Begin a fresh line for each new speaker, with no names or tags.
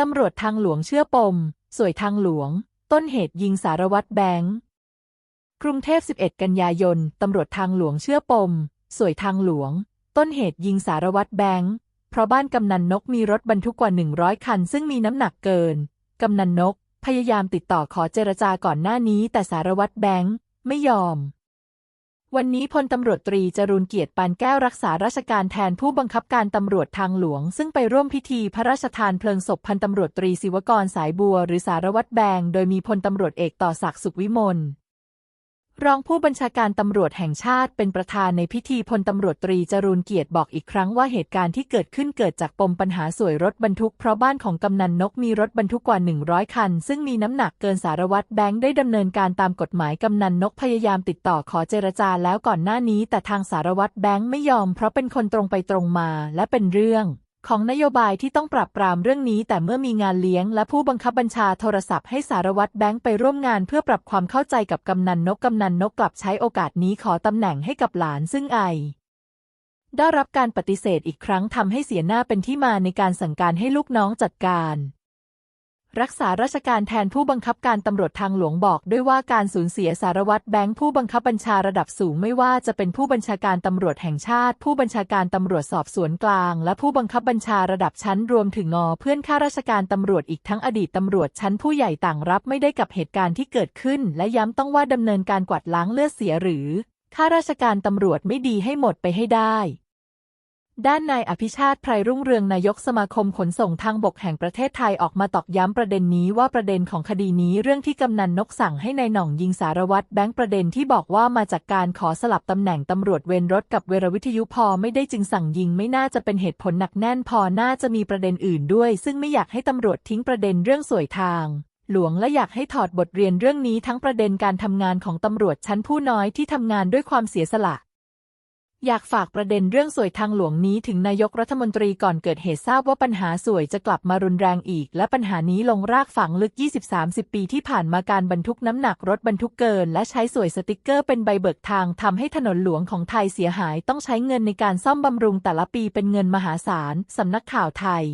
ตำรวจทางหลวงเชื่อปม สวยทางหลวง ต้นเหตุยิงสารวัตรแบงค์กรุงเทพ 11 กันยายน ตำรวจทางหลวงเชื่อปม สวยทางหลวง ต้นเหตุยิงสารวัตรแบงค์เพราะบ้านกำนันนกมีรถบรรทุกกว่า 100 คัน ซึ่งมีน้ำหนักเกิน กำนันนก พยายามติดต่อขอเจรจาก่อนหน้านี้ แต่สารวัตรแบงค์ไม่ยอม วันนี้พลตำรวจตรีจรุนเกียรติปานแก้วรักษาราชการแทนผู้บังคับการตำรวจทางหลวง ซึ่งไปร่วมพิธีพระราชทานเพลิงศพพันตำรวจตรีศิวกรสายบัว หรือสารวัตรแบง โดยมีพลตำรวจเอกต่อศักดิ์สุขวิมล รองผู้บัญชาการตำรวจแห่งชาติเป็นประธานในพิธีพลตำรวจตรีจรูนเกียรติบอกอีกครั้งว่าเหตุการณ์ที่เกิดขึ้นเกิดจากปมปัญหาสวยรถบรรทุกเพราะบ้านของกำนันนกมีรถบรรทุกกว่า 100 คัน ซึ่งมีน้ำหนักเกินสารวัตรแบงค์ได้ดำเนินการตามกฎหมายกำนันนกพยายามติดต่อขอเจรจาแล้วก่อนหน้านี้ แต่ทางสารวัตรแบงค์ไม่ยอมเพราะเป็นคนตรงไปตรงมาและเป็นเรื่อง ของนโยบายที่ต้องปรับปรามเรื่องนี้ แต่เมื่อมีงานเลี้ยง และผู้บังคับบัญชาโทรศัพท์ให้สารวัตรแบงค์ไปร่วมงานเพื่อปรับความเข้าใจกับกำนันนกกำนันนกกลับใช้โอกาสนี้ขอตำแหน่งให้กับหลานซึ่งไอได้รับการปฏิเสธอีกครั้งทำให้เสียหน้าเป็นที่มาในการสั่งการให้ลูกน้องจัดการ รักษาราชการแทนผู้บังคับการตำรวจทางหลวงบอกด้วยว่าการสูญเสียสารวัตรแบงค์ผู้บังคับบัญชาระดับสูงไม่ว่าจะเป็นผู้บัญชาการตำรวจแห่งชาติ ผู้บัญชาการตำรวจสอบสวนกลาง และผู้บังคับบัญชาระดับชั้นรวมถึงงอเพื่อนข้าราชการตำรวจอีกทั้งอดีตตำรวจชั้นผู้ใหญ่ต่างรับไม่ได้กับเหตุการณ์ที่เกิดขึ้น และย้ำต้องว่าดำเนินการกวาดล้างเลือดเสียหรือข้าราชการตำรวจไม่ดีให้หมดไปให้ได้ ด้านนายอภิชาติไพรรุ่งเรืองนายกสมาคมขนส่งทางบกแห่งประเทศไทยออกมาตอกย้ำประเด็นนี้ว่าประเด็นของคดีนี้เรื่องที่กำนันนกสั่งให้ในายหน่องยิงสารวัตรแบงค์ประเด็นที่บอกว่ามาจากการขอสลับตำแหน่งตำรวจเวรรถกับเวรวิทยุพอไม่ได้จึงสั่งยิงไม่น่าจะเป็นเหตุผลหนักแน่นพอน่าจะมีประเด็นอื่นด้วย ซึ่งไม่อยากให้ตำรวจทิ้งประเด็นเรื่องสวยทางหลวงและอยากให้ถอดบทเรียนเรื่องนี้ทั้งประเด็นการทำงานของตำรวจชั้นผู้น้อยที่ทำงานด้วยความเสียสละ อยากฝากประเด็นเรื่องสวยทางหลวงนี้ถึงนายกรัฐมนตรีก่อนเกิดเหตุทราบว่าปัญหาสวยจะกลับมารุนแรงอีก และปัญหานี้ลงรากฝังลึก 20-30 ปีที่ผ่านมาการบรรทุกน้ำหนักรถบรรทุกเกิน และใช้สวยสติกเกอร์เป็นใบเบิกทางทำให้ถนนหลวงของไทยเสียหายต้องใช้เงินในการซ่อมบำรุงแต่ละปีเป็นเงินมหาศาลสำนักข่าวไทย